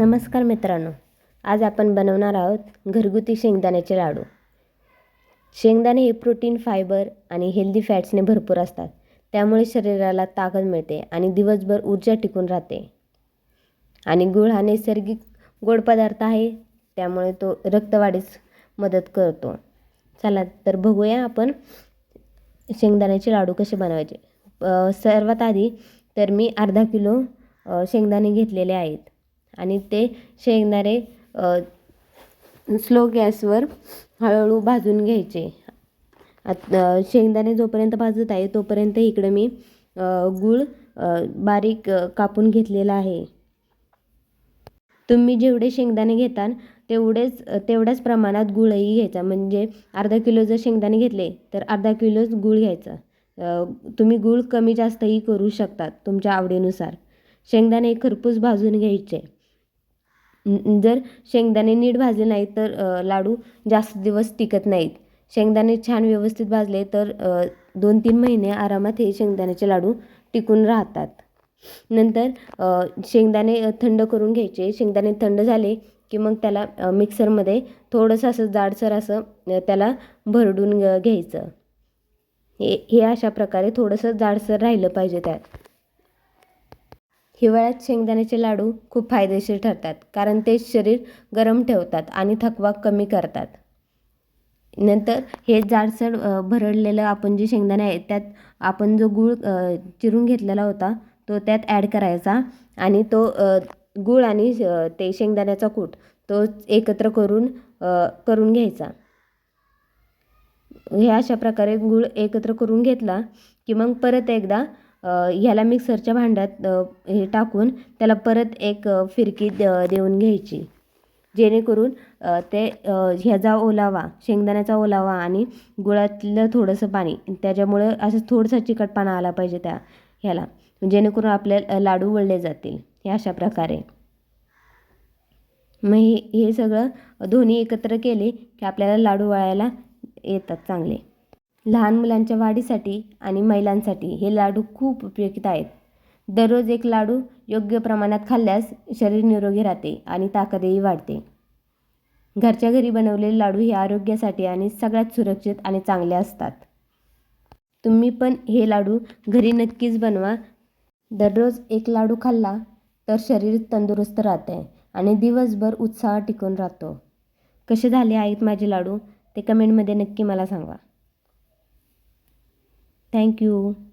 नमस्कार मित्रांनो आज आपण बनवणार आहोत घरगुती शेंगदाण्याचे लाडू. शेंगदाणे हे प्रोटीन फायबर आणि हेल्दी फॅट्सने भरपूर असतात. त्यामुळे शरीराला ताकद मिळते आणि दिवसभर ऊर्जा टिकून राहते. आणि गुळ हा नैसर्गिक गोड पदार्थ आहे त्यामुळे तो रक्तवाढीस मदत करतो. चला तर बघूया आपण शेंगदाण्याचे लाडू कसे बनवायचे. सर्वात आधी तर मी अर्धा किलो शेंगदाणे घेतलेले आहेत. आणि ते शेंगदाणे स्लो गॅसवर हळूहळू भाजून घ्यायचे. आत- शेंगदाणे जोपर्यंत भाजत आहे तोपर्यंत इकडं मी गूळ बारीक कापून घेतलेला आहे. तुम्ही जेवढे शेंगदाणे घेताल तेवढेच तेवढ्याच प्रमाणात गूळही घ्यायचा. म्हणजे अर्धा किलो जर शेंगदाणे घेतले तर अर्धा किलोच गूळ घ्यायचा. तुम्ही गूळ कमी जास्तही करू शकतात तुमच्या आवडीनुसार. शेंगदाणे खरपूस भाजून घ्यायचे. जर शेंगदाणे नीट भाजले नाही तर लाडू जास्त दिवस टिकत नाहीत. शेंगदाणे छान व्यवस्थित भाजले तर दोन तीन महिने आरामात हे शेंगदाण्याचे लाडू टिकून राहतात. नंतर शेंगदाणे थंड करून घ्यायचे. शेंगदाणे थंड झाले की मग त्याला मिक्सरमध्ये थोडंसं असं जाडसर असं त्याला भरडून घ्यायचं. हे हे अशा प्रकारे थोडंसं जाडसर राहिलं पाहिजे त्यात. हिवाळ्यात शेंगदाण्याचे लाडू खूप फायदेशीर ठरतात कारण ते शरीर गरम ठेवतात आणि थकवा कमी करतात. नंतर हे जाडसर भरडलेलं आपण जे शेंगदाणे आहे त्यात आपण जो गूळ चिरून घेतलेला होता तो त्यात ॲड करायचा आणि तो गूळ आणि ते शेंगदाण्याचा कूट तो एकत्र करून करून घ्यायचा. हे अशा प्रकारे गूळ एकत्र करून घेतला की मग परत एकदा ह्याला मिक्सरच्या भांड्यात हे टाकून त्याला परत एक फिरकी द- देऊन घ्यायची. जेणेकरून ते ह्याचा ओलावा शेंगदाण्याचा ओलावा आणि गुळातलं थोडंसं पाणी त्याच्यामुळं असं थोडंसं चिकटपणा आला पाहिजे त्या ह्याला. जेणेकरून आपले लाडू वळले जातील हे अशा प्रकारे. मग हे हे सगळं दोन्ही एकत्र केले की आपल्याला लाडू वळायला येतात चांगले. लहान मुलांच्या वाढीसाठी आणि महिलांसाठी हे लाडू खूप उपयुक्त आहेत. दररोज एक लाडू योग्य प्रमाणात खाल्ल्यास शरीर निरोगी राहते आणि ताकदही वाढते. घरच्या घरी बनवलेले लाडू हे आरोग्यासाठी आणि सगळ्यात सुरक्षित आणि चांगले असतात. तुम्ही पण हे लाडू घरी नक्कीच बनवा. दररोज एक लाडू खाल्ला तर शरीर तंदुरुस्त राहते आणि दिवसभर उत्साह टिकून राहतो. कसे झाले आहेत माझे लाडू? ते कमेंटमध्ये नक्की मला सांगा. Thank you.